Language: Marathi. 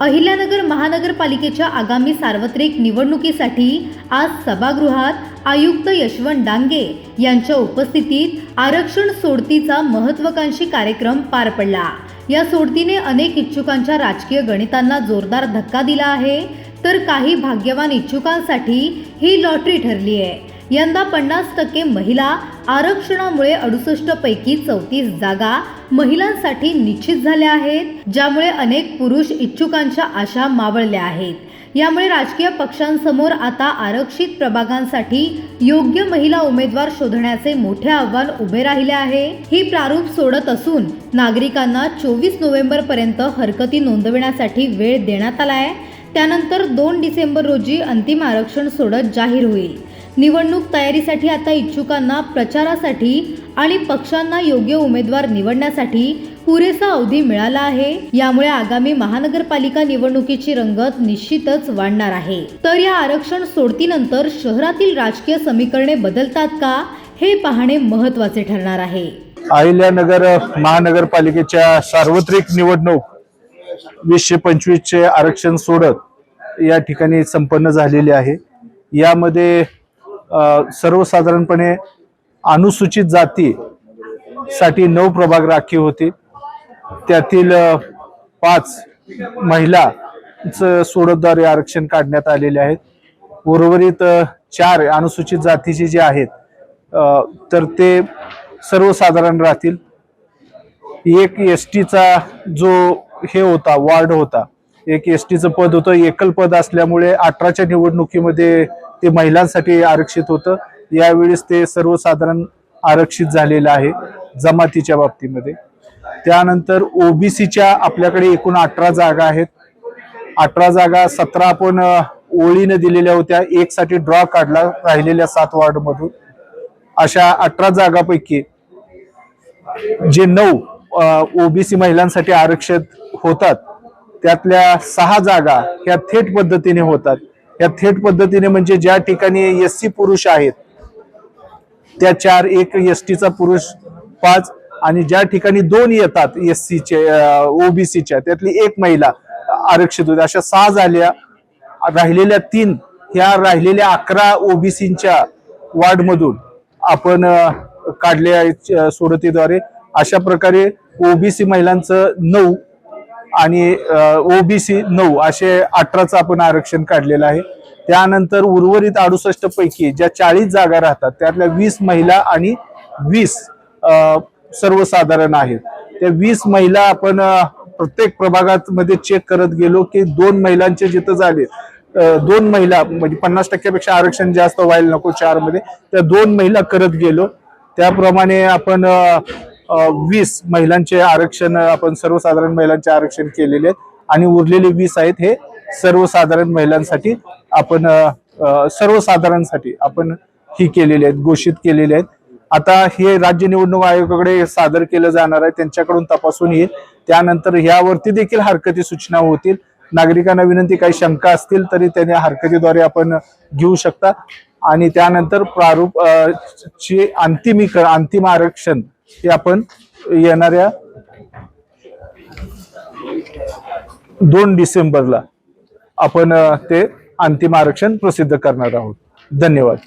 अहिल्यानगर महानगरपालिकेच्या आगामी सार्वत्रिक निवडणुकीसाठी आज सभागृहात आयुक्त यशवंत डांगे यांच्या उपस्थितीत आरक्षण सोडतीचा महत्वाकांक्षी कार्यक्रम पार पडला. या सोडतीने अनेक इच्छुकांच्या राजकीय गणितांना जोरदार धक्का दिला आहे तर काही भाग्यवान इच्छुकांसाठी ही लॉटरी ठरली आहे. यंदा पन्नास टक्के महिला आरक्षणामुळे अडुसष्ट पैकी चौतीस जागा महिलांसाठी निश्चित झाल्या आहेत ज्यामुळे अनेक पुरुष इच्छुकांच्या आशा मावळल्या आहेत. यामुळे राजकीय पक्षांसमोर आता आरक्षित प्रभागांसाठी योग्य महिला उमेदवार शोधण्याचे मोठे आव्हान उभे राहिले आहे. ही प्रारूप सोडत असून नागरिकांना चोवीस नोव्हेंबर पर्यंत हरकती नोंदविण्यासाठी वेळ देण्यात आला आहे त्यानंतर दोन डिसेंबर रोजी अंतिम आरक्षण सोडत जाहीर होईल. निवडणूक तयारीसाठी आता इच्छुकांना प्रचारासाठी आणि पक्षांना योग्य उमेदवार निवडण्यासाठी पुरेसा अवधी मिळाला आहे. यामुळे आगामी महानगरपालिका निवडणुकीची रंगत निश्चितच वाढणार आहे. तर या आरक्षण सोडतीनंतर शहरातील राजकीय समीकरणे बदलतात का हे पाहणे महत्त्वाचे ठरणार आहे. अहिल्यानगर महानगरपालिकेच्या सार्वत्रिक निवडणूक वीसशे पंचवीसचे आरक्षण सोडत या ठिकाणी संपन्न झालेली आहे. यामध्ये सर्वसाधारणपणे अनुसूचित जाती साठी नऊ प्रभाग राखीव होते. त्यातील पाच महिला सोडतद्वारे आरक्षण काढण्यात आलेले आहेत. उर्वरित चार अनुसूचित जातीचे जे आहेत तर ते सर्वसाधारण राहतील. एक एस टीचा जो हे होता वार्ड होता एक एस टीचं पद होतं. एकल पद असल्यामुळे अठराच्या निवडणुकीमध्ये ते महिलांसाठी आरक्षित होतं. यावेळेस ते सर्वसाधारण आरक्षित झालेलं आहे जमातीच्या बाबतीमध्ये. त्यानंतर ओबीसीच्या आपल्याकडे एकूण अठरा जागा आहेत. अठरा जागा सतरा आपण ओळीने दिलेल्या होत्या. एक साठी ड्रॉ काढला राहिलेल्या सात वार्ड मधून अशा अठरा जागापैकी जे नऊ ओबीसी महिलांसाठी आरक्षित होतात त्यातल्या सहा जागा ह्या थेट पद्धतीने होतात. या थेट पद्धतीने म्हणजे ज्या ठिकाणी एस सी पुरुष आहेत त्या चार एक एस टीचा पुरुष पाच आणि ज्या ठिकाणी दोन येतात एस सीचे ओबीसीच्या त्यातली एक महिला आरक्षित होते. अशा सहा झाल्या. राहिलेल्या तीन ह्या राहिलेल्या अकरा ओबीसीच्या वार्डमधून आपण काढल्या सोडतीद्वारे. अशा प्रकारे ओबीसी महिलांचं नऊ आणि ओबीसी नऊ असे अठराचं आपण आरक्षण काढलेलं आहे. त्यानंतर उर्वरित अडुसष्ट पैकी ज्या चाळीस जागा राहतात त्यातल्या वीस महिला आणि वीस सर्वसाधारण आहेत. त्या वीस महिला आपण प्रत्येक प्रभागात मध्ये चेक करत गेलो की दोन महिलांचे जिथं झाले दोन महिला म्हणजे पन्नास टक्क्यापेक्षा आरक्षण जास्त व्हायला नको चारमध्ये त्या दोन महिला करत गेलो. त्याप्रमाणे आपण वीस महिलांचे आरक्षण आपण सर्वसाधारण महिलांचे आरक्षण केलेले आहेत. आणि उरलेले वीस आहेत हे सर्वसाधारण महिलांसाठी आपण सर्वसाधारणसाठी आपण ही केलेली आहेत घोषित केलेले आहेत. आता हे राज्य निवडणूक आयोगाकडे सादर केलं जाणार आहे त्यांच्याकडून तपासून येईल. त्यानंतर यावरती देखील हरकती सूचना होतील. नागरिकांना विनंती काही शंका असतील तरी त्यांनी हरकतीद्वारे आपण घेऊ शकता. आणि त्यानंतर प्रारूप ची अंतिमीकरण अंतिम आरक्षण हे आपण येणाऱ्या दोन डिसेंबरला आपण ते अंतिम आरक्षण प्रसिद्ध करणार आहोत. धन्यवाद.